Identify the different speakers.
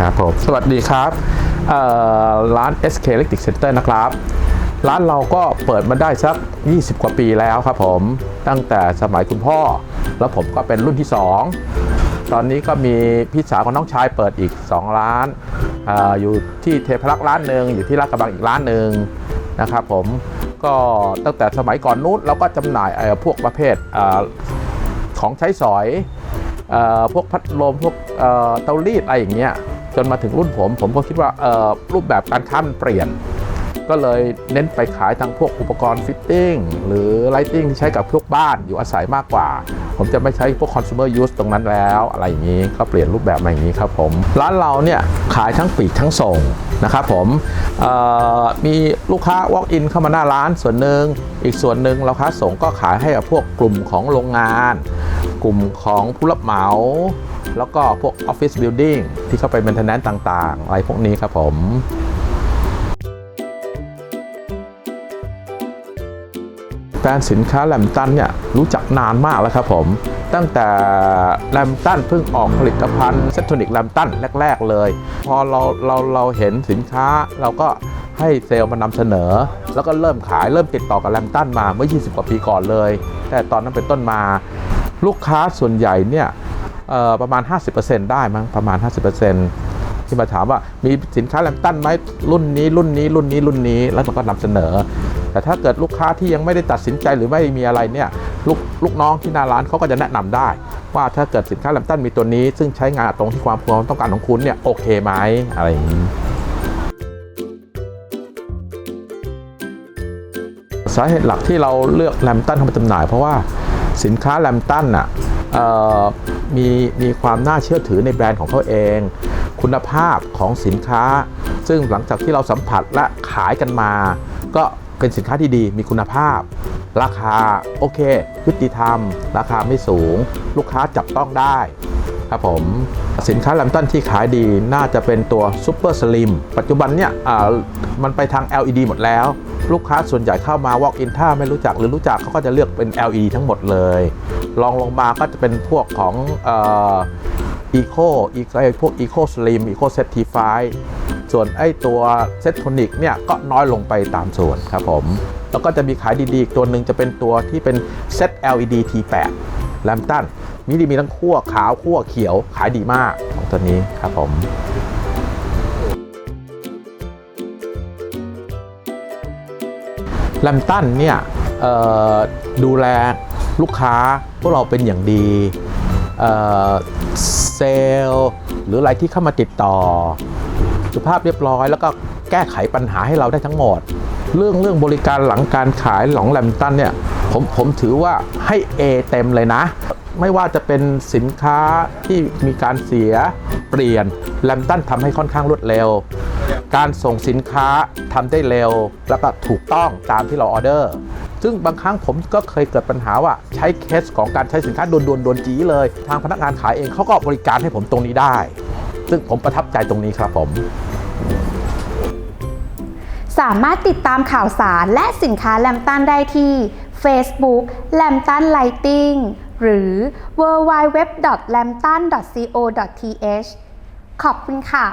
Speaker 1: ครับผมสวัสดีครับร้าน SK Electric Center นะครับร้านเราก็เปิดมาได้สัก 20 กว่าปีแล้วครับผมตั้งแต่สมัยคุณพ่อ แล้วผมก็เป็นรุ่นที่ 2 ตอนนี้ก็มีพี่สาวของน้องชายเปิดอีก 2 ร้านออยู่ที่เทพรักษ์ร้านหนึ่งอยู่ที่ลาดกระบังอีกร้านหนึ่งนะครับผมก็ตั้งแต่สมัยก่อนนู้นเราก็จำหน่ายพวกประเภทอของใช้สอยอพวกพัดลมพวกเตารีดอะไรอย่างเงี้ย จนมาถึงรุ่นผม ผมก็คิดว่าเออรูปแบบการค้ามันเปลี่ยน ก็เลยเน้นไปขายทางพวกอุปกรณ์ฟิตติ้งหรือไลติ้งที่ใช้กับพวกบ้านอยู่อาศัยมากกว่า ผมจะไม่ใช้พวก consumer use ตรงนั้นแล้ว อะไรอย่างนี้ก็เปลี่ยนรูปแบบมาอย่างนี้ครับผม ร้านเราเนี่ยขายทั้งปีกทั้งส่งนะครับผมมีลูกค้า walk in เข้ามาหน้าร้านส่วนหนึ่งอีกส่วนหนึ่งเราค้าส่งก็ขายให้กับพวกกลุ่มของโรงงาน กลุ่มของผู้รับเหมา แล้วก็พวก Office Building ที่เข้าไป maintenance ต่าง ๆ อะไรพวกนี้ครับผมแบรนด์สินค้าแลมตันเนี่ยรู้จักนานมากแล้วครับผม ตั้งแต่แลมตันเพิ่งออกผลิตภัณฑ์เซตโทนิกแลมตันแรก ๆ เลย พอเราเราเราเห็นสินค้าเราก็ให้เซลล์มานำเสนอ แล้วก็เริ่มขายเริ่มติดต่อกับแลมตันมาเมื่อ 20 กว่าปีก่อนเลย แต่ตอนนั้นเป็นต้นมา ลูกค้าส่วนใหญ่เนี่ยประมาณ 50%ได้มั้งประมาณ 50%ที่มาถามว่ามีสินค้าแลมตันไหมรุ่นนี้รุ่นนี้รุ่นนี้รุ่นนี้แล้วมันก็นำเสนอ แต่ถ้าเกิดลูกค้าที่ยังไม่ได้ตัดสินใจหรือไม่มีอะไรเนี่ยลูกลูกน้องที่หน้าร้านเขาก็จะแนะนำได้ ว่าถ้าเกิดสินค้าแลมตันมีตัวนี้ ซึ่งใช้งานตรงที่ความความต้องการของคุณเนี่ยโอเคไหมอะไรอย่างนี้สาเหตุหลักที่เราเลือกแลมตันเข้ามาจำหน่ายเพราะว่า สินค้าแลมตันอะมีมีความน่าเชื่อถือในแบรนด์ของเขาเอง คุณภาพของสินค้า ซึ่งหลังจากที่เราสัมผัสและขายกันมา ก็เป็นสินค้าที่ดีมีคุณภาพ ราคาโอเคยุติธรรม ราคาไม่สูง ลูกค้าจับต้องได้ครับผมสินค้าแลมตันที่ขายดีน่าจะเป็นตัวซูเปอร์สลิมปัจจุบันเนี่ยมันไปทาง LED หมดแล้ว ลูกค้าส่วนใหญ่เข้ามา walk in ถ้าไม่รู้จักหรือรู้จักเขาก็จะเลือกเป็น LED ทั้งหมดเลยลองลงมาก็จะเป็นพวกของเอ่อ Eco อีกไอพวก Eco Slim Eco Certify ส่วนไอ้ตัวเซตโทนิกเนี่ยก็น้อยลงไปตามส่วนครับผม แล้วก็จะมีขายดีๆอีกตัวหนึ่งจะเป็นตัวที่เป็นเซต LED T8 แลมตันมีดีมีทั้งขั้วขาวขั้วเขียวขายดีมากของตัวนี้ครับผม แลมตันเนี่ยดูแลลูกค้าพวกเราเป็นอย่างดีเซลหรืออะไรที่เข้ามาติดต่อ สุภาพเรียบร้อย แล้วก็แก้ไขปัญหาให้เราได้ทั้งหมด เรื่องเรื่องบริการหลังการขายของแลมตันเนี่ยผมผมถือว่าให้ A เต็มเลยนะ ไม่ว่าจะเป็นสินค้าที่มีการเสียเปลี่ยนแลมตันทำให้ค่อนข้างรวดเร็ว การส่งสินค้าทำได้เร็ว แล้วก็ถูกต้องตามที่เราออเดอร์ ซึ่งบางครั้งผมก็เคยเกิดปัญหาว่าใช้เคสของการใช้สินค้าโดนโดนโดนจีเลย ทางพนักงานขายเองเขาก็บริการให้ผมตรงนี้ได้ ซึ่งผมประทับใจตรงนี้ครับผม
Speaker 2: สามารถติดตามข่าวสารและสินค้าแลมตันได้ที่ Facebook แลมตันไลติงหรือ www.lamton.co.th ขอบคุณค่ะ